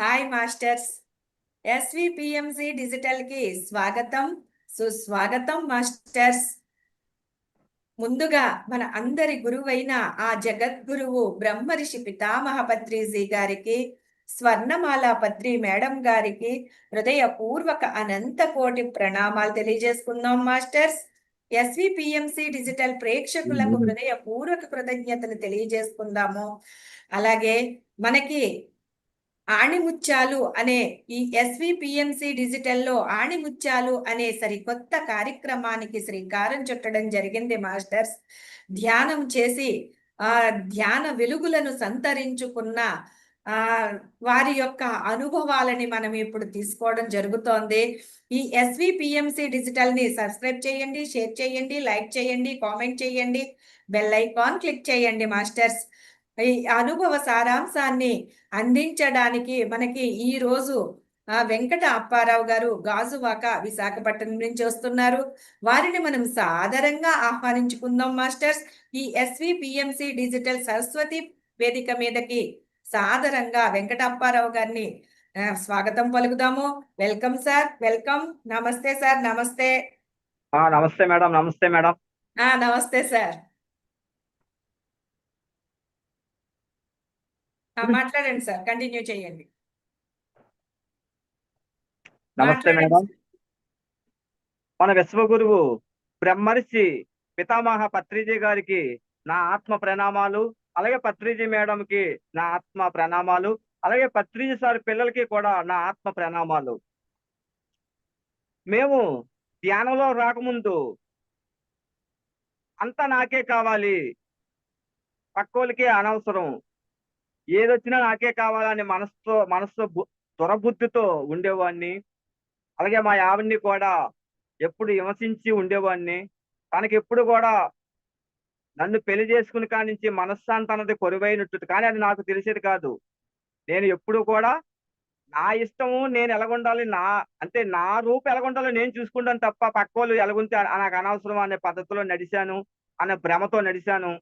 Hi masters ఎస్విపిఎంసి డిజిటల్కి స్వాగతం సుస్వాగతం masters ముందుగా మన అందరి గురువైన ఆ జగద్గురువు బ్రహ్మర్షి పితామహ పత్రిజీ గారికి స్వర్ణమాల పత్రి మేడం గారికి హృదయపూర్వక అనంత కోటి ప్రణామాలు తెలియజేసుకుందాం మాస్టర్స్ ఎస్విపిఎంసి డిజిటల్ ప్రేక్షకులకు హృదయపూర్వక కృతజ్ఞతలు తెలియజేసుకుందాము. అలాగే మనకి ఆణిముత్యాలు అనే ఈ ఎస్విపిఎంసి డిజిటల్లో ఆణిముత్యాలు అనే సరికొత్త కార్యక్రమానికి శ్రీకారం చుట్టడం జరిగింది మాస్టర్స్. ధ్యానం చేసి ఆ ధ్యాన వెలుగులను సంతరించుకున్న ఆ వారి యొక్క అనుభవాలని మనం ఇప్పుడు తీసుకోవడం జరుగుతోంది. ఈ ఎస్విపిఎంసి డిజిటల్ని సబ్స్క్రైబ్ చేయండి షేర్ చేయండి లైక్ చేయండి కామెంట్ చేయండి బెల్ ఐకాన్ క్లిక్ చేయండి మాస్టర్స్. ఈ అనుభవ సారాంశాన్ని అందించడానికి మనకి ఈ రోజు వెంకట అప్పారావు గారు గాజువాక విశాఖపట్నం నుంచి వస్తున్నారు. వారిని మనం సాదరంగా ఆహ్వానించుకుందాం మాస్టర్స్. ఈ ఎస్విపిఎంసి డిజిటల్ సరస్వతి వేదిక మీదకి సాదరంగా వెంకట అప్పారావు గారిని స్వాగతం పలుకుదాము. Welcome sir. వెల్కమ్. నమస్తే సార్. నమస్తే. నమస్తే మేడం. నమస్తే మేడం. ఆ నమస్తే సార్. మాట్లాడండి సార్. కంటిన్యూ చేయండి. నమస్తే మేడం. మన విశ్వగురువు బ్రహ్మర్షి పితామహ పత్రిజీ గారికి నా ఆత్మ ప్రణామాలు అలాగే పత్రిజీ మేడంకి నా ఆత్మ ప్రణామాలు అలాగే పత్రిజీ సార్ పిల్లలకి కూడా నా ఆత్మ ప్రణామాలు. మేము ధ్యానంలో రాకముందు అంతా నాకే కావాలి. పక్కోళ్ళకి అనవసరం. ఏదొచ్చినా నాకే కావాలని మనసుతో మనసు దురబుద్ధితో ఉండేవాడిని అలాగే మా ఆవిడ్ని కూడా ఎప్పుడు విమర్శించి ఉండేవాడిని తనకి ఎప్పుడు కూడా నన్ను పెళ్ళి చేసుకుని కానించి మనశ్శాంతి అన్నది కొరువైనట్టు. కానీ అది నాకు తెలిసేది కాదు. నేను ఎప్పుడు కూడా నా ఇష్టము నేను ఎలాగుండాలి నా అంటే నా రూపు ఎలాగుండాలో నేను చూసుకుంటాను తప్ప పక్కోళ్ళు ఎలాగుంటే నాకు అనవసరం అనే పద్ధతిలో నడిచాను అనే భ్రమతో నడిచాను.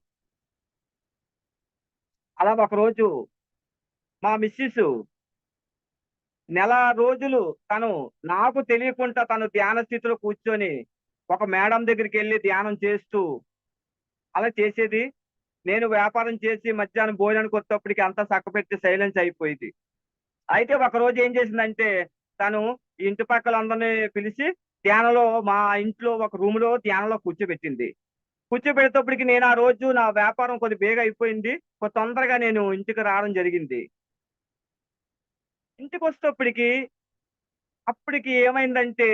అలా ఒక రోజు మా మిస్సెస్ నెల రోజులు తను నాకు తెలియకుండా తను ధ్యాన స్థితిలో కూర్చొని ఒక మేడం దగ్గరికి వెళ్ళి ధ్యానం చేస్తూ అలా చేసేది. నేను వ్యాపారం చేసి మధ్యాహ్నం భోజనానికి వచ్చేప్పటికి అంతా చక్కపెట్టి సైలెన్స్ అయిపోయింది. అయితే ఒక రోజు ఏం చేసిందంటే తను ఇంటి పక్కలందరినీ పిలిచి ధ్యానంలో మా ఇంట్లో ఒక రూమ్లో ధ్యానంలో కూర్చోబెట్టింది. కూర్చోబెట్టేటప్పటికి నేను ఆ రోజు నా వ్యాపారం కొద్ది బేగా అయిపోయింది. కొద్ది తొందరగా నేను ఇంటికి రావడం జరిగింది. ఇంటికి వచ్చేటప్పటికి అప్పటికి ఏమైందంటే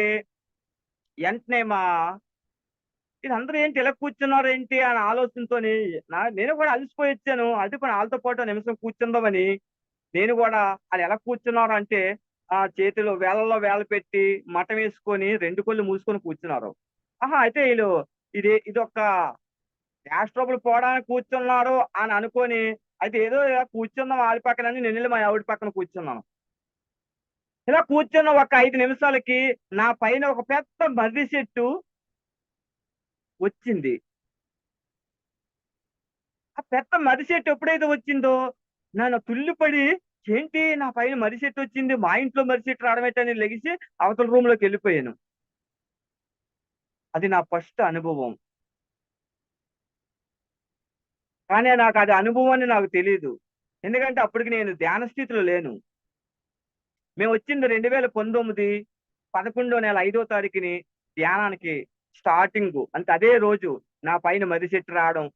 వెంటనే మా వీళ్ళందరూ ఏంటి ఇలా కూర్చున్నారు ఏంటి? అని ఆలోచనతోని నా నేను కూడా అలసిపోయి వచ్చాను. అది కూడా వాళ్ళతో పాటు నిమిషం కూర్చుందామని నేను కూడా వాళ్ళు ఎలా కూర్చున్నారు? అంటే ఆ చేతిలో వేలల్లో వేల పెట్టి మటం వేసుకొని రెండు కొళ్ళు మూసుకొని కూర్చున్నారు. ఆహా అయితే వీళ్ళు ఇది ఇది ఒక గ్యాస్ ట్రబుల్ పోవడానికి కూర్చున్నాడు అని అనుకొని అయితే ఏదో ఇలా కూర్చుందాం వాళ్ళ పక్కన నేను మా ఆవిడ పక్కన కూర్చున్నాను. ఇలా కూర్చున్న ఒక ఐదు నిమిషాలకి నా పైన ఒక పెద్ద మర్రి చెట్టు వచ్చింది. ఆ పెద్ద మర్రి చెట్టు ఎప్పుడైతే వచ్చిందో నన్ను తుల్లిపడి ఏంటి నా పైన మర్రి చెట్టు వచ్చింది? మా ఇంట్లో మర్రి చెట్టు రావడం ఏంటని లెగిసి అవతల రూమ్లోకి వెళ్ళిపోయాను. అది నా ఫస్ట్ అనుభవం. కానీ నాకు అది అనుభవం అని నాకు తెలియదు ఎందుకంటే అప్పటికి నేను ధ్యాన స్థితిలో లేను. మేము వచ్చింది రెండు వేల పంతొమ్మిది పదకొండో నెల ఐదో తారీఖుని ధ్యానానికి స్టార్టింగ్. అంటే అదే రోజు నా పైన మర్రి చెట్టు రావడం.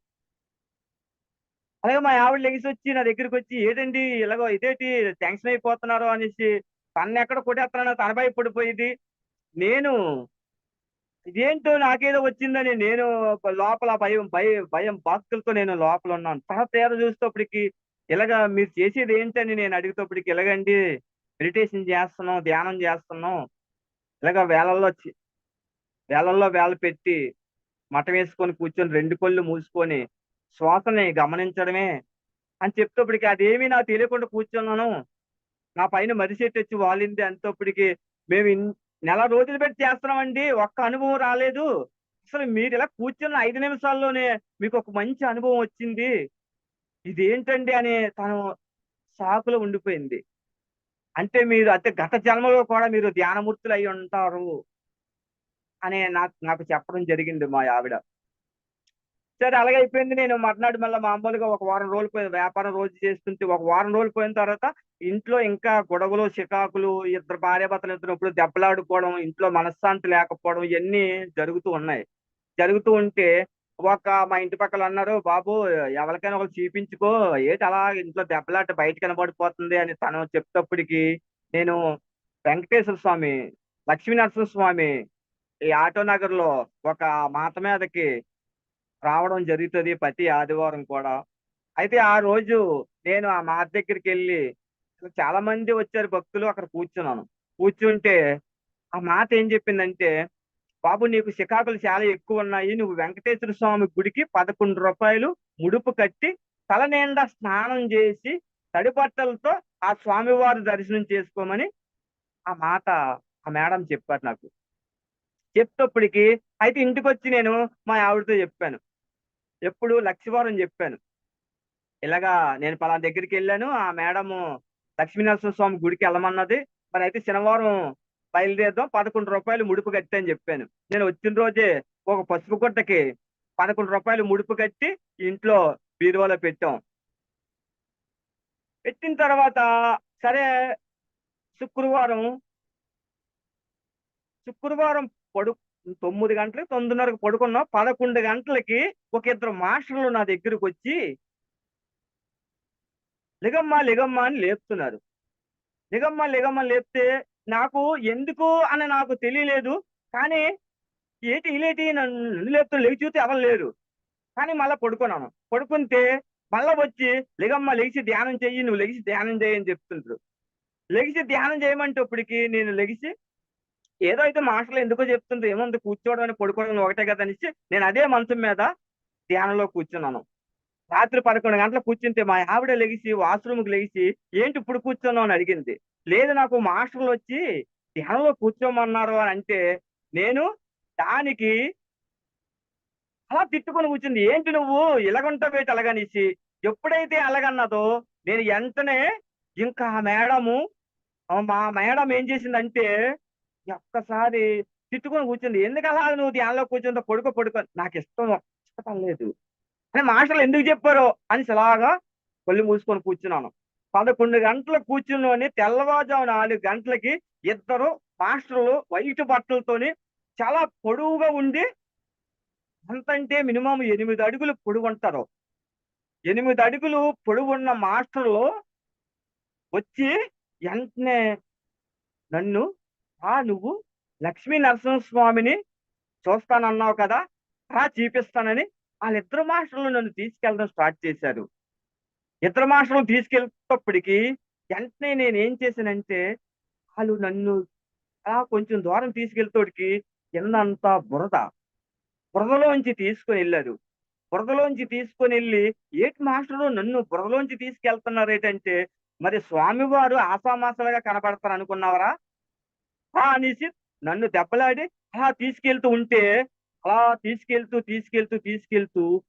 అలాగే మా ఆవిడ లెగిసి వచ్చి నా దగ్గరికి వచ్చి ఏదండి? ఇలాగో ఇదేంటి? టెన్షన్ అయిపోతున్నారు అనేసి తన ఎక్కడ కొట్టేస్తానో తన భయపడిపోయింది నేను ఇదేంటో నాకేదో వచ్చిందని నేను లోపల భయం భయం భయం బాక్తులతో నేను లోపల ఉన్నాను. తర్వాత తీర చూసేటప్పటికి ఇలాగా మీరు చేసేది ఏంటని నేను అడిగేటప్పటికి ఇలాగండి మెడిటేషన్ చేస్తున్నాం ధ్యానం చేస్తున్నాం. ఇలాగ వేలల్లో చి- వేలల్లో వేల పెట్టి మఠం వేసుకొని కూర్చొని రెండు కళ్ళు మూసుకొని శ్వాసని గమనించడమే అని చెప్తేప్పటికి అదేమీ నాకు తెలియకుండా కూర్చున్నాను. నా పైన మర్రి చెట్టు వచ్చి వాలింది అంతప్పటికి మేము ఇన్- నెల రోజులు పెట్టి చేస్తున్నామండి. ఒక్క అనుభవం రాలేదు. అసలు మీరు ఇలా కూర్చున్న ఐదు నిమిషాల్లోనే మీకు ఒక మంచి అనుభవం వచ్చింది. ఇదేంటండి అని తను సాకులో ఉండిపోయింది. అంటే మీరు అయితే గత జన్మలో కూడా మీరు ధ్యానమూర్తులు అయి ఉంటారు అనే నాకు నాకు చెప్పడం జరిగింది మా ఆవిడ. సరే అలాగే అయిపోయింది. నేను మర్నాడు మళ్ళీ మామూలుగా ఒక వారం రోజులు పోయింది వ్యాపారం రోజు చేస్తుంటే ఒక వారం రోజులు పోయిన తర్వాత ఇంట్లో ఇంకా గొడవలు చికాకులు ఇద్దరు భార్యాభర్తలు ఇద్దరు ఇప్పుడు దెబ్బలాడుకోవడం ఇంట్లో మనశ్శాంతి లేకపోవడం ఇవన్నీ జరుగుతూ ఉన్నాయి. జరుగుతూ ఉంటే ఒక మా ఇంటి పక్కల అన్నారు బాబు ఎవరికైనా ఒకరు చూపించుకో ఏంటి అలా ఇంట్లో దెబ్బలాట బయట కనబడిపోతుంది అని తను చెప్తప్పటికి నేను వెంకటేశ్వర స్వామి లక్ష్మీనరసింహ స్వామి ఈ ఆటో నగర్లో ఒక మాత మీదకి రావడం జరుగుతుంది ప్రతి ఆదివారం కూడా. అయితే ఆ రోజు నేను ఆ మాత దగ్గరికి వెళ్ళి చాలా మంది వచ్చారు భక్తులు అక్కడ కూర్చున్నాను. కూర్చుంటే ఆ మాత ఏం చెప్పిందంటే బాబు నీకు శికాకులు చాలా ఎక్కువ ఉన్నాయి. నువ్వు వెంకటేశ్వర స్వామి గుడికి పదకొండు రూపాయలు ముడుపు కట్టి తల నిండా స్నానం చేసి తడిబట్టలతో ఆ స్వామివారి దర్శనం చేసుకోమని ఆ మాత ఆ మేడం చెప్పారు నాకు. చెప్తప్పటికి అయితే ఇంటికి వచ్చి నేను మా ఆవిడతో చెప్పాను. ఎప్పుడు లక్షవారం చెప్పాను. ఇలాగా నేను పలానా దగ్గరికి వెళ్ళాను. ఆ మేడము లక్ష్మీనరసింహ స్వామి గుడికి వెళ్ళమన్నది. మరి అయితే శనివారం బయలుదేరదాం. పదకొండు రూపాయలు ముడుపు కట్టి అని చెప్పాను. నేను వచ్చిన రోజే ఒక పసుపు గుట్టకి పదకొండు రూపాయలు ముడుపు కట్టి ఇంట్లో బీరువాలో పెట్టాం. పెట్టిన తర్వాత సరే శుక్రవారం శుక్రవారం పడు తొమ్మిది గంటలకి తొమ్మిదిన్నరకు పడుకున్నాం. పదకొండు గంటలకి ఒక ఇద్దరు మాస్టర్లు నా దగ్గరకు వచ్చి లిగమ్మా లిగమ్మా అని లేపుతున్నారు. లిగమ్మా లిగమ్మ లేపితే నాకు ఎందుకు అని నాకు తెలియలేదు. కానీ ఏటి ఇలేటి నన్ను నన్ను లేచి చూస్తే ఎవరు లేరు. కానీ మళ్ళీ పడుకున్నాను. పడుకుంటే మళ్ళా వచ్చి లిగమ్మ లెగిసి ధ్యానం చెయ్యి నువ్వు లెగిసి ధ్యానం చేయి అని చెప్తుంటారు లెగిసి ధ్యానం చేయమంటే ఇప్పటికి నేను లెగిసి ఏదో అయితే మాటలు ఎందుకో చెప్తుంటారు ఏముంది కూర్చోవడం అని పడుకోవడం ఒకటే కదా అనేసి నేను అదే మంచం మీద ధ్యానంలో కూర్చున్నాను. రాత్రి పదకొండు గంటలకు కూర్చుంటే మా ఆవిడ లెగిసి వాష్రూమ్కి లెగిసి ఏంటి ఇప్పుడు కూర్చున్నావు? అని అడిగింది. లేదు నాకు మాస్టర్లు వచ్చి ధ్యానంలో కూర్చోమన్నారు అని అంటే నేను దానికి అలా తిట్టుకొని కూర్చుంది. ఏంటి నువ్వు? ఇలాగుంటావేటి అలాగనేసి ఎప్పుడైతే అలాగన్నదో నేను వెంటనే ఇంకా మేడము మా మేడం ఏం చేసిందంటే ఒక్కసారి తిట్టుకొని కూర్చుంది. ఎందుకు అలా నువ్వు ధ్యానంలో కూర్చుందో పడుకో పడుకో. నాకు ఇష్టం ఇష్టం లేదు. అని మాస్టర్లు ఎందుకు చెప్పారు అని అలాగా కొల్లి మూసుకొని కూర్చున్నాను. పదకొండు గంటలకు కూర్చుని తెల్లవారుజాము నాలుగు గంటలకి ఇద్దరు మాస్టర్లు వైట్ బట్టలతోని చాలా పొడవుగా ఉండి అంతంటే మినిమం ఎనిమిది అడుగులు పొడుగు ఉంటారు ఎనిమిది అడుగులు పొడుగు ఉన్న మాస్టర్లు వచ్చి వెంటనే నన్ను ఆ నువ్వు లక్ష్మీ నరసింహస్వామిని చూస్తానన్నావు కదా రా చూపిస్తానని వాళ్ళిద్దరు మాస్టర్లు నన్ను తీసుకెళ్ళడం స్టార్ట్ చేశారు. ఇద్దరు మాస్టర్లు తీసుకెళ్ళేటప్పటికి వెంటనే నేను ఏం చేశానంటే వాళ్ళు నన్ను అలా కొంచెం దూరం తీసుకెళ్తోడికి కిందంతా బురద బురదలోంచి తీసుకొని వెళ్ళారు. బురదలోంచి తీసుకొని వెళ్ళి ఏటి మాస్టరు నన్ను బురదలోంచి తీసుకెళ్తున్నారు ఏంటంటే మరి స్వామివారు ఆసామాసలుగా కనపడతారు అనుకున్నావరా ఆ అనేసి నన్ను దెబ్బలాడి అలా తీసుకెళ్తూ ఉంటే అలా తీసుకెళ్తూ తీసుకెళ్తూ తీసుకెళ్తూ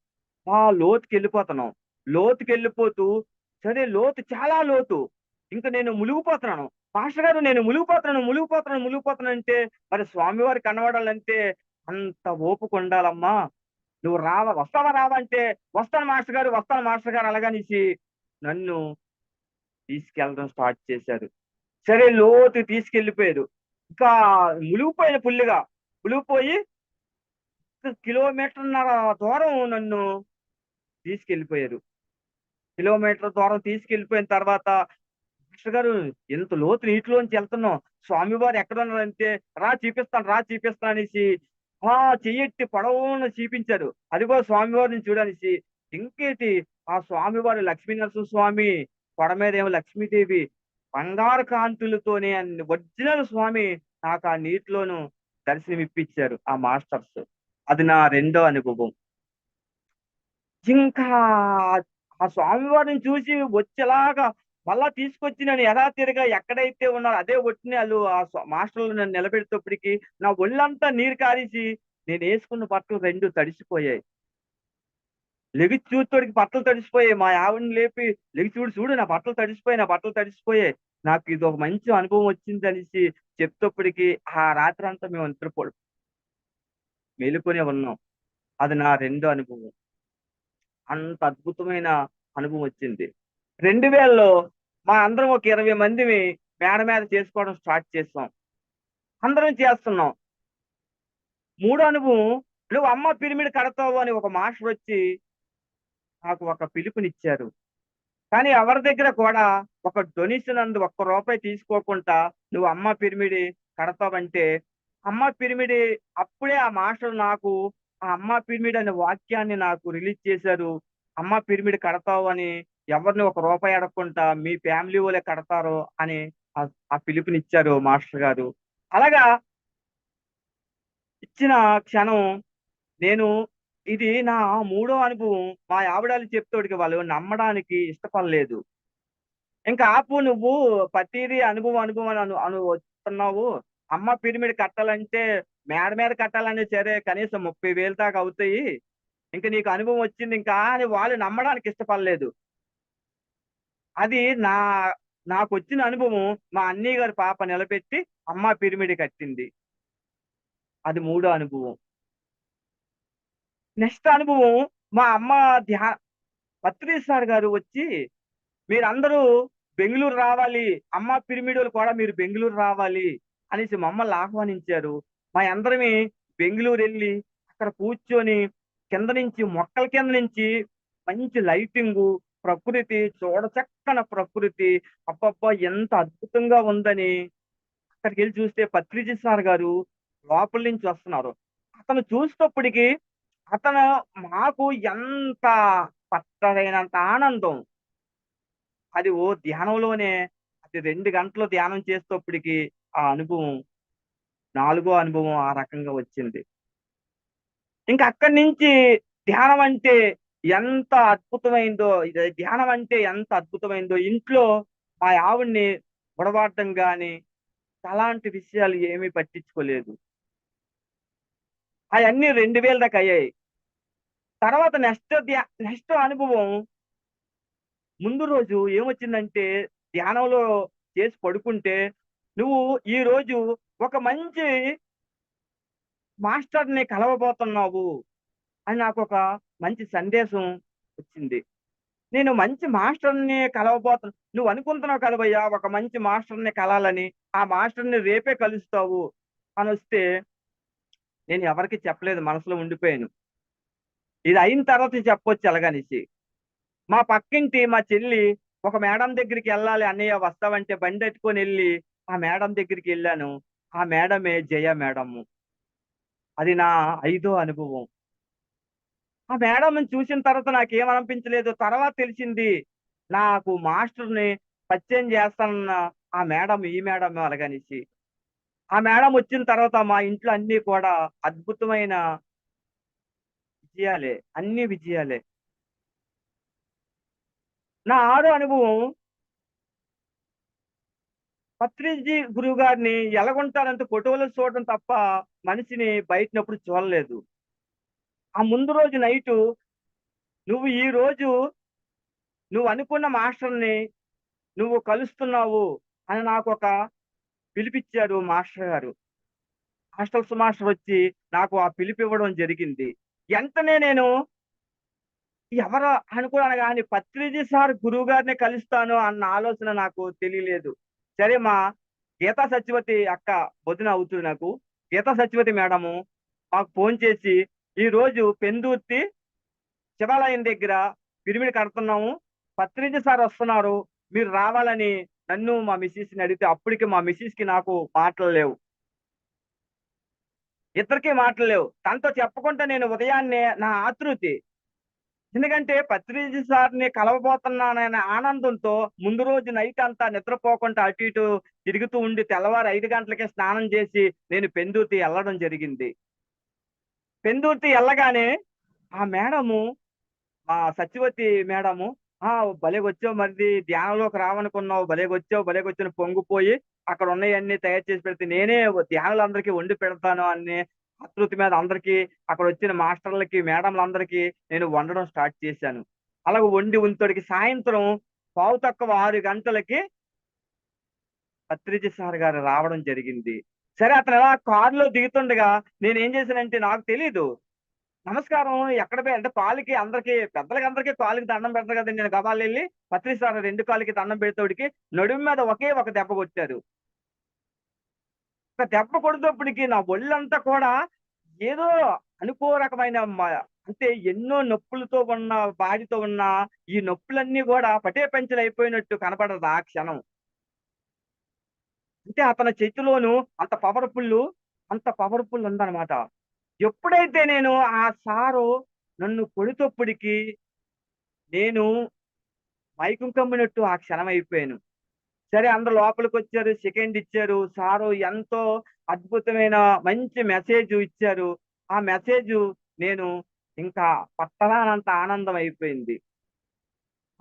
ఆ లోతుకి వెళ్ళిపోతున్నాం లోతుకి వెళ్ళిపోతూ సరే లోతు చాలా లోతు. ఇంకా నేను మునిగిపోతున్నాను. మాస్టర్ గారు నేను మునిగిపోతున్నాను మునిగిపోతున్నాను మునిగిపోతున్నాను అంటే మరి స్వామివారి కనబడాలంటే అంత ఓపిక ఉండాలమ్మా. నువ్వు రావా వస్తావా రావా అంటే వస్తాను మాస్టర్ గారు వస్తాను మాస్టర్ గారు అలాగనేసి నన్ను తీసుకెళ్ళడం స్టార్ట్ చేశారు. సరే లోతు తీసుకెళ్ళిపోయారు. ఇంకా ములిగిపోయిన పుల్లిగా ములిగిపోయి కిలోమీటర్న్నర దూరం నన్ను తీసుకెళ్ళిపోయారు. కిలోమీటర్ దూరం తీసుకెళ్ళిపోయిన తర్వాత మాస్టర్ గారు ఎంత లోతు నీటిలోంచి వెళ్తున్నాం. స్వామివారు ఎక్కడున్నారంటే రా చూపిస్తాను రా చూపిస్తాను అనేసి ఆ చెయ్యెట్టి పొడవును చూపించారు. అదిగో స్వామివారిని చూడనేసి ఇంకేటి ఆ స్వామివారు లక్ష్మీనరసింహ స్వామి పొడ మీద ఏమో లక్ష్మీదేవి బంగారు కాంతులతోనే అన్ని ఒరిజినల్ స్వామి నాకు ఆ నీటిలోను దర్శనం ఇప్పించారు ఆ మాస్టర్స్. అది నా రెండో అనుభవం. ఇంకా ఆ స్వామివారిని చూసి వచ్చేలాగా మళ్ళా తీసుకొచ్చి నన్ను యథాతీరుగా ఎక్కడైతే ఉన్నారో అదే ఒట్టిని వాళ్ళు ఆ మాస్టర్లు నన్ను నిలబెట్టేటప్పటికి నా ఒళ్ళంతా నీరు కారేసి నేను వేసుకున్న బట్టలు రెండు తడిసిపోయాయి. లెగి చూతోడికి బట్టలు తడిసిపోయాయి. మా ఆవిడని లేపి లెగి చూడు చూడు నా బట్టలు తడిసిపోయాయి నా బట్టలు తడిసిపోయాయి. నాకు ఇది ఒక మంచి అనుభవం వచ్చింది అనేసి చెప్తప్పటికి ఆ రాత్రి అంతా మేము నిద్రపో మేలుకొని ఉన్నాం. అది నా రెండో అనుభవం. అంత అద్భుతమైన అనుభవం వచ్చింది. రెండు వేలలో మా అందరం ఒక ఇరవై మందిని మేడ మీద చేసుకోవడం స్టార్ట్ చేస్తాం అందరం చేస్తున్నాం. మూడో అనుభవం నువ్వు అమ్మ పిరిమిడి కడతావు అని ఒక మాస్టర్ వచ్చి నాకు ఒక పిలుపునిచ్చారు. కానీ ఎవరి దగ్గర కూడా ఒక డొనేషన్ అందు ఒక్క రూపాయి తీసుకోకుండా నువ్వు అమ్మ పిరిమిడి కడతావంటే అమ్మ పిరిమిడి అప్పుడే ఆ మాస్టర్ నాకు ఆ అమ్మ పిరిమిడ్ అనే వాక్యాన్ని నాకు రిలీజ్ చేశారు. అమ్మ పిరిమిడ్ కడతావు అని ఎవరిని ఒక రూపాయి అడగకుండా మీ ఫ్యామిలీ వాళ్ళే కడతారు అని ఆ- పిలుపునిచ్చారు మాస్టర్ గారు. అలాగా ఇచ్చిన క్షణం నేను ఇది నా మూడో అనుభవం. మా ఆవిడాలు చెప్తోడికి వాళ్ళు నమ్మడానికి ఇష్టపడలేదు. ఇంకా ఆపు నువ్వు ప్రతిదీ అనుభవం అనుభవం అని అను అను వస్తున్నావు. అమ్మ పిరమిడ్ కట్టాలంటే మేడ మీద కట్టాలనే సరే కనీసం ముప్పై వేలు దాకా అవుతాయి. ఇంకా నీకు అనుభవం వచ్చింది ఇంకా అని వాళ్ళు నమ్మడానికి ఇష్టపడలేదు. అది నా నాకు వచ్చిన అనుభవం మా అన్నయ్య గారి పాప నిలబెట్టి అమ్మ పిరమిడ్ కట్టింది. అది మూడో అనుభవం. నెక్స్ట్ అనుభవం మా అమ్మ ధ్యా పత్రి సార్ గారు వచ్చి మీరందరూ బెంగళూరు రావాలి. అమ్మ పిరిమిడులు కూడా మీరు బెంగళూరు రావాలి. అనేసి మమ్మల్ని ఆహ్వానించారు. మా అందరమే బెంగళూరు వెళ్ళి అక్కడ కూర్చొని కింద నుంచి మొక్కల కింద నుంచి మంచి లైటింగ్ ప్రకృతి చూడచక్కన ప్రకృతి అబ్బబ్బా ఎంత అద్భుతంగా ఉందని అక్కడికి వెళ్ళి చూస్తే పత్రిజీ సార్ గారు లోపల నుంచి వస్తున్నారు. అతను చూసినప్పటికీ అతను మాకు ఎంత పట్టదైనంత ఆనందం. అది ఓ ధ్యానంలోనే అది రెండు గంటలు ధ్యానం చేసేటప్పటికి ఆ అనుభవం నాలుగో అనుభవం ఆ రకంగా వచ్చింది. ఇంకా అక్కడి నుంచి ధ్యానం అంటే ఎంత అద్భుతమైందో ఇది ధ్యానం అంటే ఎంత అద్భుతమైందో ఇంట్లో మా ఆవిడ్ని గొడవాడటం కానీ అలాంటి విషయాలు ఏమీ పట్టించుకోలేదు. అవన్నీ రెండు వేల దాకా అయ్యాయి. తర్వాత నెక్స్ట్ ధ్యా నెక్స్ట్ అనుభవం ముందు రోజు ఏమొచ్చిందంటే ధ్యానంలో చేసి పడుకుంటే నువ్వు ఈ రోజు ఒక మంచి మాస్టర్ని కలవబోతున్నావు అని నాకు ఒక మంచి సందేశం వచ్చింది. నేను మంచి మాస్టర్ని కలవబోతున్నా నువ్వు అనుకుంటున్నావు కదా ఒక మంచి మాస్టర్ని కలాలని ఆ మాస్టర్ని రేపే కలుస్తావు అని వస్తే నేను ఎవరికి చెప్పలేదు మనసులో ఉండిపోయాను. ఇది అయిన తర్వాత చెప్పొచ్చు ఎలాగనేసి. మా పక్కింటి మా చెల్లి ఒక మేడం దగ్గరికి వెళ్ళాలి అన్నయ్య వస్తావంటే బండి ఎట్టుకొని వెళ్ళి ఆ మేడం దగ్గరికి వెళ్ళాను. ఆ మేడమే జయ మేడము. అది నా ఐదో అనుభవం. ఆ మేడం చూసిన తర్వాత నాకు ఏమనిపించలేదు తర్వాత తెలిసింది నాకు మాస్టర్ని పరిచయం చేస్తానన్న ఆ మేడం ఈ మేడం అలాగనేసి. ఆ మేడం వచ్చిన తర్వాత మా ఇంట్లో అన్ని కూడా అద్భుతమైన విజయాలే అన్ని విజయాలే. నా ఆరో అనుభవం పత్రిజీ గురువు గారిని ఎలాగుంటారంటే ఫోటోలు చూడడం తప్ప మనిషిని బయటనప్పుడు చూడలేదు. ఆ ముందు రోజు నైటు నువ్వు ఈ రోజు నువ్వు అనుకున్న మాస్టర్ని నువ్వు కలుస్తున్నావు అని నాకు ఒక పిలిపిచ్చారు మాస్టర్ గారు. హాస్టల్స్ మాస్టర్ వచ్చి నాకు ఆ పిలిపి ఇవ్వడం జరిగింది. వెంటనే నేను ఎవరు అనుకున్నాను కానీ పత్రిజీ సార్ గురువు గారిని కలుస్తాను అన్న ఆలోచన నాకు తెలియలేదు. సరే మా గీతా సత్యవతి అక్క వదిన అవుతుంది నాకు. గీతా సత్యవతి మేడము మాకు ఫోన్ చేసి ఈ రోజు పెందుర్తి శివాలయం దగ్గర పిరిమిడి కడుతున్నాము. పత్రిజీ సార్ వస్తున్నారు. మీరు రావాలని నన్ను మా మిస్సెస్ని అడిగితే అప్పటికి మా మిస్సెస్కి నాకు మాటలు లేవు. ఇద్దరికి మాటలు లేవు. తనతో చెప్పకుండా నేను ఉదయాన్నే నా ఆతృతి ఎందుకంటే పత్రిజీ సార్ని కలవబోతున్నాననే ఆనందంతో ముందు రోజు నైట్ అంతా నిద్రపోకుండా అటు ఇటు తిరుగుతూ ఉండి తెల్లవారు ఐదు గంటలకే స్నానం చేసి నేను పెందుర్తి వెళ్ళడం జరిగింది. పెందుర్తి వెళ్ళగానే ఆ మేడము ఆ సత్యవతి మేడము ఆ భలే వచ్చావు మరి ధ్యానంలోకి రావనుకున్నావు భలే వచ్చావు భలే పొంగిపోయి అక్కడ ఉన్నవన్నీ తయారు చేసి పెడితే నేనే ధ్యానులందరికీ వండి పెడతాను అని అతృతి మీద అందరికీ అక్కడ వచ్చిన మాస్టర్లకి మేడంలందరికీ నేను వండడం స్టార్ట్ చేశాను. అలాగే వండి ఉంతడికి సాయంత్రం పావు తక్కువ ఆరు గంటలకి పత్రిజ సార్ గారు రావడం జరిగింది. సరే అతను ఎలా కారులో దిగుతుండగా నేను ఏం చేశానంటే నాకు తెలీదు. నమస్కారం ఎక్కడ పోయి అంటే కాలుకి అందరికి పెద్దలకి అందరికీ కాలుకి దండం పెడతారు కదా నేను గబాలు వెళ్ళి పత్రి సార్ రెండు కాలికి దండం పెడతాడికి నడుము మీద ఒకే ఒక దెబ్బ కొట్టారు. ఒక దెబ్బ కొడుతప్పటికి నా ఒళ్ళంతా కూడా ఏదో అనుకో రకమైన అంటే ఎన్నో నొప్పులతో ఉన్న బాడితో ఉన్న ఈ నొప్పులన్నీ కూడా పటే పెంచలు అయిపోయినట్టు కనపడదు ఆ క్షణం. అంటే అతని చేతిలోను అంత పవర్ఫుల్ అంత పవర్ఫుల్ ఉందన్నమాట. ఎప్పుడైతే నేను ఆ సారు నన్ను కొడుతప్పటికి నేను మైకం కమ్మినట్టు ఆ క్షణం అయిపోయాను. సరే అందరు లోపలికి వచ్చారు సెకండ్ ఇచ్చారు. సారు ఎంతో అద్భుతమైన మంచి మెసేజ్ ఇచ్చారు. ఆ మెసేజ్ నేను ఇంకా పట్టరానంత ఆనందం అయిపోయింది.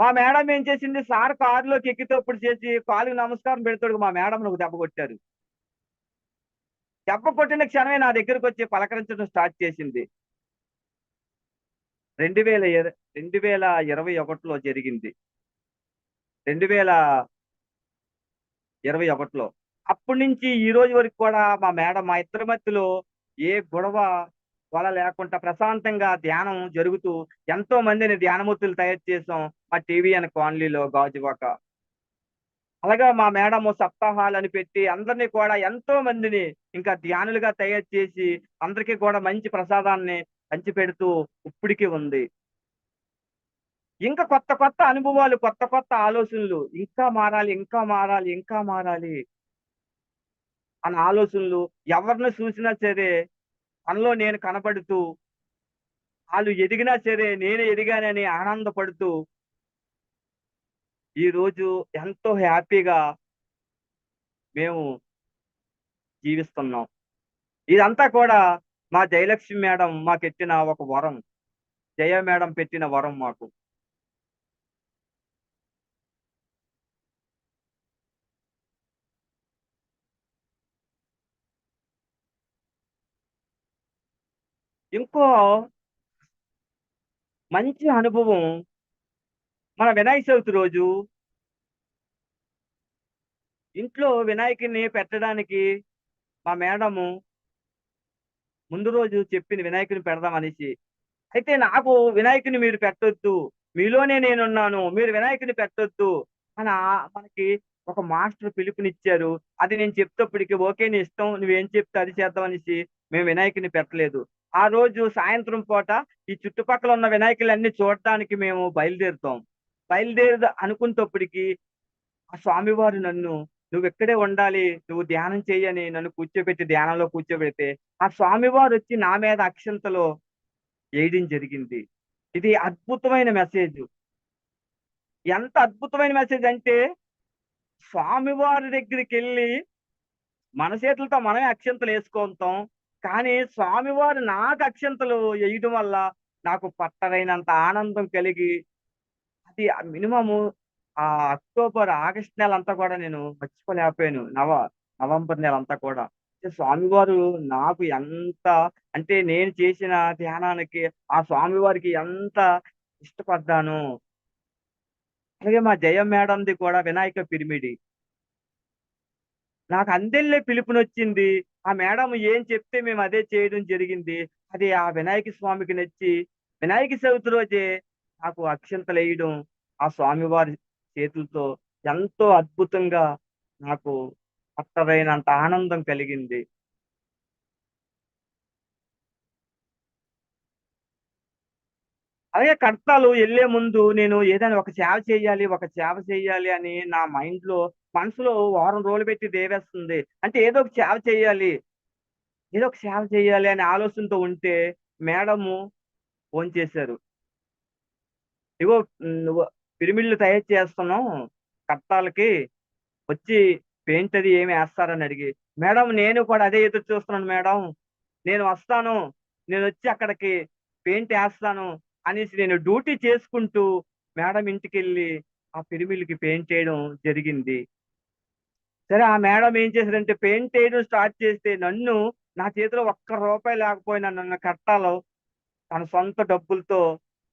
మా మేడం ఏం చేసింది? సార్ కారులోకి ఎక్కితేప్పుడు చేసి కాలుకి నమస్కారం పెడతాడు మా మేడం ఒక దెబ్బ కొట్టారు. దెబ్బ కొట్టిన క్షణమే నా దగ్గరకు వచ్చి పలకరించడం స్టార్ట్ చేసింది. రెండు వేల ఇర- రెండు వేల ఇరవై ఒకటిలో జరిగింది. రెండు వేల ఇరవై ఒకటిలో. అప్పటి నుంచి ఈ రోజు వరకు కూడా మా మేడం మా ఇద్దరి మధ్యలో ఏ గొడవ వల లేకుండా ప్రశాంతంగా ధ్యానం జరుగుతూ ఎంతో మందిని ధ్యానమూర్తులు తయారు చేసాం మా టీవీ అండ్ కాలనీలో గాజువాక. అలాగా మా మేడం సప్తాహాలు అని పెట్టి అందరినీ కూడా ఎంతో మందిని ఇంకా ధ్యానులుగా తయారు చేసి అందరికీ కూడా మంచి ప్రసాదాన్ని పంచిపెడుతూ ఇప్పటికీ ఉంది. ఇంకా కొత్త కొత్త అనుభవాలు కొత్త కొత్త ఆలోచనలు. ఇంకా మారాలి ఇంకా మారాలి ఇంకా మారాలి అన్న ఆలోచనలు ఎవరిని చూసినా సరే మనలో నేను కనపడుతూ వాళ్ళు ఎదిగినా సరే నేను ఎదిగానని ఆనందపడుతూ ఈ రోజు ఎంతో హ్యాపీగా మేము జీవిస్తున్నాం. ఇదంతా కూడా మా జయలక్ష్మి మేడం మాకెట్టిన ఒక వరం. జయ మేడం పెట్టిన వరం మాకు. ఇంకో మంచి అనుభవం మన వినాయక చవితి రోజు. ఇంట్లో వినాయకుని పెట్టడానికి మా మేడము ముందు రోజు చెప్పింది వినాయకుని పెడదాం అనేసి. అయితే నాకు వినాయకుని మీరు పెట్టొద్దు మీలోనే నేనున్నాను మీరు వినాయకుని పెట్టొద్దు అని మనకి ఒక మాస్టర్ పిలుపునిచ్చారు. అది నేను చెప్తేప్పటికి ఓకే నీ ఇష్టం నువ్వేం చెప్తే అది చేద్దాం అనేసి మేము వినాయకుని పెట్టలేదు. ఆ రోజు సాయంత్రం పూట ఈ చుట్టుపక్కల ఉన్న వినాయకులన్నీ చూడటానికి మేము బయలుదేరుతాం. బయలుదేరి అనుకున్నప్పటికి ఆ స్వామివారు నన్ను నువ్వు ఎక్కడే ఉండాలి నువ్వు ధ్యానం చేయని నన్ను కూర్చోబెట్టి ధ్యానంలో కూర్చోబెడితే ఆ స్వామివారు వచ్చి నా మీద అక్షంతలో వేయడం జరిగింది. ఇది అద్భుతమైన మెసేజ్. ఎంత అద్భుతమైన మెసేజ్ అంటే స్వామివారి దగ్గరికి వెళ్ళి మన చేతులతో మనమే అక్షంతలు వేసుకుంటాం. కానీ స్వామివారు నాకు అక్షంతలు వేయడం వల్ల నాకు పట్టరైనంత ఆనందం కలిగి అది మినిమము ఆ అక్టోబర్ ఆగస్ట్ నెల అంతా కూడా నేను మర్చిపోలేకపోయాను. నవ నవంబర్ నెల అంతా కూడా స్వామివారు నాకు ఎంత అంటే నేను చేసిన ధ్యానానికి ఆ స్వామివారికి ఎంత ఇష్టపడ్డాను. అలాగే మా జయ మేడంది కూడా వినాయక పిరిమిడి. నాకు అందెల్లే పిలుపునొచ్చింది. ఆ మేడం ఏం చెప్తే మేము అదే చేయడం జరిగింది. అది ఆ వినాయక స్వామికి నచ్చి వినాయక చవితి రోజే నాకు అక్షంతలు వేయడం ఆ స్వామివారి చేతులతో ఎంతో అద్భుతంగా నాకు పట్టరైనంత ఆనందం కలిగింది. అలాగే కర్తాలు వెళ్ళే ముందు నేను ఏదైనా ఒక సేవ చేయాలి ఒక సేవ చేయాలి అని నా మైండ్లో మనసులో వారం రోజులు పెట్టి దేవేస్తుంది. అంటే ఏదో ఒక సేవ చేయాలి. ఏదో ఒక సేవ చేయాలి అనే ఆలోచనతో ఉంటే మేడము ఫోన్ చేశారు. ఇగో పిరిమిళ్ళు తయారు చేస్తున్నాం కట్టాలకి వచ్చి పెయింట్ అది ఏమి వేస్తారని అడిగి మేడం నేను కూడా అదే ఎదురు చూస్తున్నాను మేడం నేను వస్తాను. నేను వచ్చి అక్కడికి పెయింట్ వేస్తాను అనేసి నేను డ్యూటీ చేసుకుంటూ మేడం ఇంటికి వెళ్ళి ఆ పిరిమిళ్ళకి పెయింట్ చేయడం జరిగింది. సరే ఆ మేడం ఏం చేశారంటే పెయింట్ వేయడం స్టార్ట్ చేస్తే నన్ను నా చేతిలో ఒక్క రూపాయి లేకపోయినా నన్ను కట్టాలో తన సొంత డబ్బులతో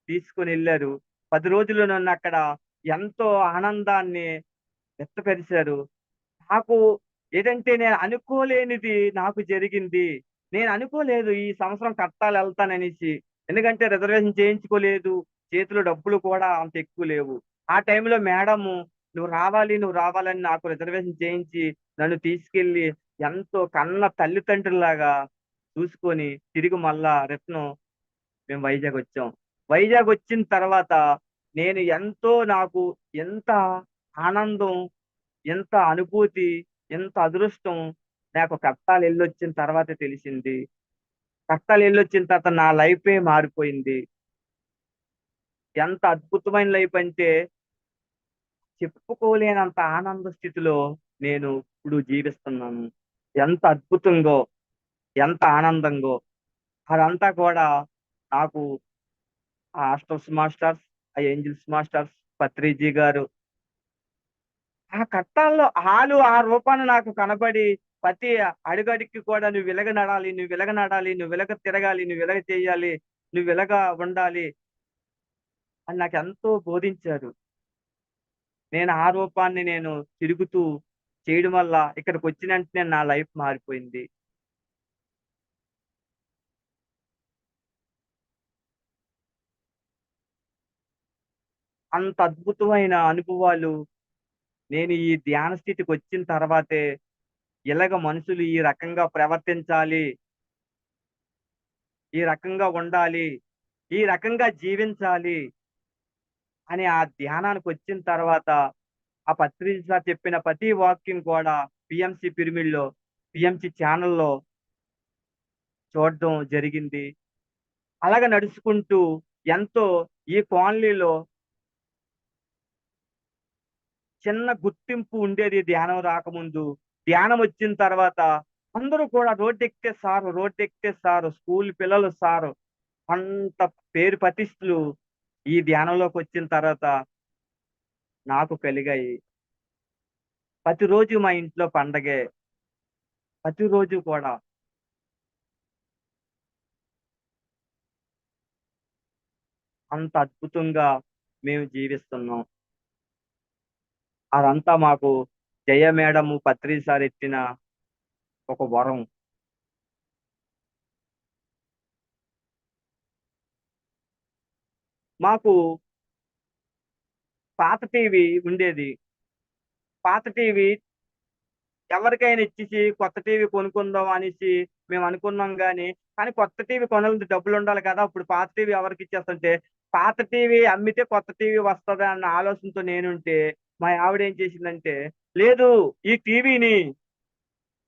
తీసుకొని వెళ్ళారు. పది రోజులు నన్ను అక్కడ ఎంతో ఆనందాన్ని వ్యక్తపరిచారు. నాకు ఏదంటే నేను అనుకోలేనిది నాకు జరిగింది. నేను అనుకోలేదు ఈ సంవత్సరం కట్టాలి వెళ్తాననేసి. ఎందుకంటే రిజర్వేషన్ చేయించుకోలేదు. చేతిలో డబ్బులు కూడా అంత ఎక్కువ లేవు. ఆ టైంలో మేడము నువ్వు రావాలి నువ్వు రావాలని నాకు రిజర్వేషన్ చేయించి నన్ను తీసుకెళ్ళి ఎంతో కన్న తల్లిదండ్రులాగా చూసుకొని తిరిగి మళ్ళా రిటర్న్ మేము వైజాగ్ వచ్చాం. వైజాగ్ వచ్చిన తర్వాత నేను ఎంతో నాకు ఎంత ఆనందం ఎంత అనుభూతి ఎంత అదృష్టం నాకు కష్టాలు వెళ్ళొచ్చిన తర్వాత తెలిసింది. కష్టాలు వెళ్ళొచ్చిన తర్వాత నా లైఫే మారిపోయింది. ఎంత అద్భుతమైన లైఫ్ అంటే చెప్పుకోలేనంత ఆనంద స్థితిలో నేను ఇప్పుడు జీవిస్తున్నాను. ఎంత అద్భుతంగో ఎంత ఆనందంగో అదంతా కూడా నాకు ఆ ఆస్టర్స్ మాస్టర్స్ ఆ ఏంజిల్స్ మాస్టర్స్ పత్రిజీ గారు ఆ కట్టాల్లో హాలు ఆ రూపాన్ని నాకు కనబడి ప్రతి అడుగడికి కూడా నువ్వు వెలగ నడాలి నువ్వు వెలగ నడాలి నువ్వు వెలగ తిరగాలి నువ్వు వెలగ చేయాలి నువ్వు వెలగ ఉండాలి అని నాకు ఎంతో బోధించారు. నేను ఆ రూపాన్ని నేను తిరుగుతూ చేయడం వల్ల ఇక్కడికి వచ్చిన వెంటనే నా లైఫ్ మారిపోయింది. అంత అద్భుతమైన అనుభవాలు నేను ఈ ధ్యాన స్థితికి వచ్చిన తర్వాతే ఇలాగ మనుషులు ఈ రకంగా ప్రవర్తించాలి. ఈ రకంగా ఉండాలి. ఈ రకంగా జీవించాలి. అని ఆ ధ్యానానికి వచ్చిన తర్వాత ఆ పత్రిక సార్ చెప్పిన ప్రతి వాక్యం కూడా పిఎంసి పిరమిడ్లో పిఎంసి ఛానల్లో చూడడం జరిగింది. అలాగ నడుచుకుంటూ ఎంతో ఈ కాలనీలో చిన్న గుర్తింపు ఉండేది ధ్యానం రాకముందు. ధ్యానం వచ్చిన తర్వాత అందరూ కూడా రోడ్డు ఎక్కితే సారు రోడ్డు ఎక్కితే సారు స్కూల్ పిల్లలు సారు అంత పేరు ప్రతిష్టలు ఈ ధ్యానంలోకి వచ్చిన తర్వాత నాకు కలిగాయి. ప్రతిరోజు మా ఇంట్లో పండగే. ప్రతిరోజు కూడా. అంత అద్భుతంగా మేము జీవిస్తున్నాం. అదంతా మాకు జయ మేడము పత్రిసారి ఎట్టిన ఎత్తిన ఒక వరం. మాకు పాత టీవీ ఉండేది. పాత టీవీ ఎవరికైనా ఇచ్చేసి కొత్త టీవీ కొనుక్కుందాం అనేసి మేము అనుకున్నాం కానీ కానీ కొత్త టీవీ కొనాలంటే డబ్బులు ఉండాలి కదా. ఇప్పుడు పాత టీవీ ఎవరికి ఇచ్చేస్తుంటే పాత టీవీ అమ్మితే కొత్త టీవీ వస్తుంది అన్న ఆలోచనతో నేనుంటే మా ఆవిడ ఏం చేసిందంటే లేదు ఈ టీవీని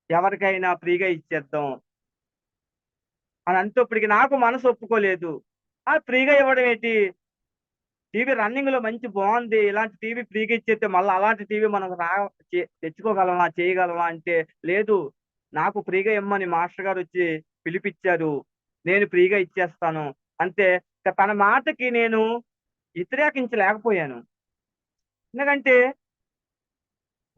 ఎవరికైనా ఫ్రీగా ఇచ్చేద్దాం. అని అంటే ఇప్పటికి నాకు మనసు ఒప్పుకోలేదు. ఆ ఫ్రీగా ఇవ్వడం ఏంటి? టీవీ రన్నింగ్లో మంచి బాగుంది. ఇలాంటి టీవీ ఫ్రీగా ఇచ్చేస్తే మళ్ళీ అలాంటి టీవీ మనం రా తెచ్చుకోగలమా చేయగలమా అంటే లేదు. నాకు ఫ్రీగా ఇమ్మని మాస్టర్ గారు వచ్చి పిలిపించారు నేను ఫ్రీగా ఇచ్చేస్తాను అంతే తన మాటకి నేను వ్యతిరేకించలేకపోయాను. ఎందుకంటే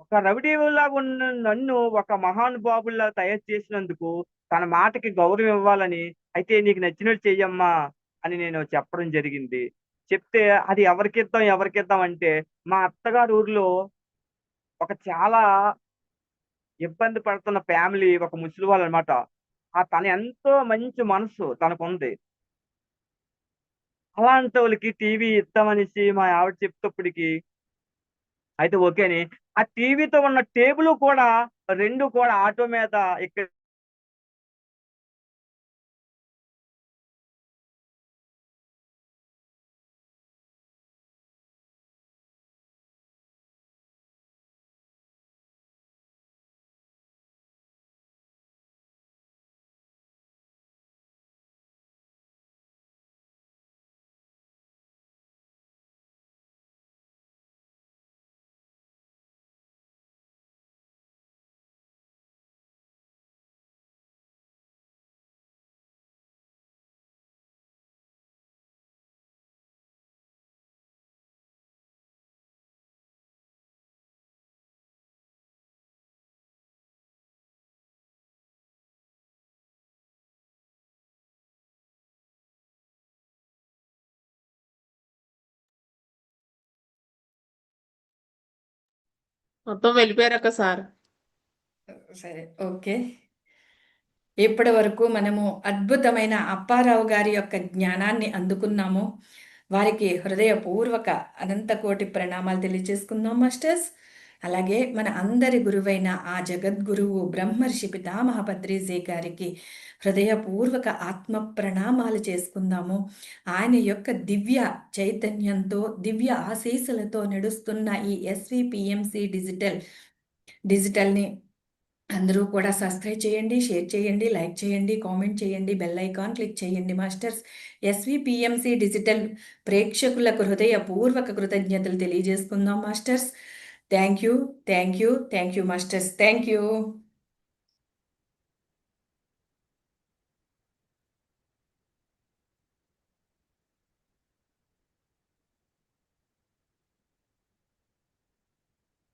ఒక రవిడీవులాగా ఉన్న నన్ను ఒక మహానుభావుల్లా తయారు చేసినందుకు తన మాటకి గౌరవం ఇవ్వాలని అయితే నీకు నచ్చినట్టు చెయ్యమ్మా. అని నేను చెప్పడం జరిగింది. చెప్తే అది ఎవరికిద్దాం ఎవరికిద్దాం అంటే మా అత్తగారు ఊర్లో ఒక చాలా ఇబ్బంది పడుతున్న ఫ్యామిలీ ఒక ముసలి వాళ్ళు అనమాట ఆ తన ఎంతో మంచి మనసు తనకుంది. అలాంటి వాళ్ళకి టీవీ ఇద్దామనేసి మా ఆవిడ చెప్తప్పటికి అయితే ఓకేని. ఆ టీవీతో ఉన్న టేబుల్ కూడా రెండు కూడా ఆటో మీద ఇక్కడ మొత్తం వెళ్ళిపోయారక్క సార్. సరే ఓకే. ఇప్పటి వరకు మనము అద్భుతమైన అప్పారావు గారి యొక్క జ్ఞానాన్ని అందుకున్నాము వారికి హృదయపూర్వక అనంత కోటి ప్రణామాలు తెలియజేసుకుందాం మాస్టర్స్. అలాగే మన అందరి గురువైన ఆ జగద్గురువు బ్రహ్మర్షి పితామహ పత్రిజీ గారికి హృదయపూర్వక ఆత్మ ప్రణామాలు చేసుకుందాము. ఆయన యొక్క దివ్య చైతన్యంతో దివ్య ఆశీస్సులతో నడుస్తున్న ఈ ఎస్విపిఎంసి డిజిటల్ డిజిటల్ని అందరూ కూడా సబ్స్క్రైబ్ చేయండి షేర్ చేయండి లైక్ చేయండి కామెంట్ చేయండి బెల్ ఐకాన్ క్లిక్ చేయండి మాస్టర్స్. ఎస్విపిఎంసి డిజిటల్ ప్రేక్షకులకు హృదయపూర్వక కృతజ్ఞతలు తెలియజేసుకుందాం masters. Thank you, thank you, thank you, Masters. Thank you.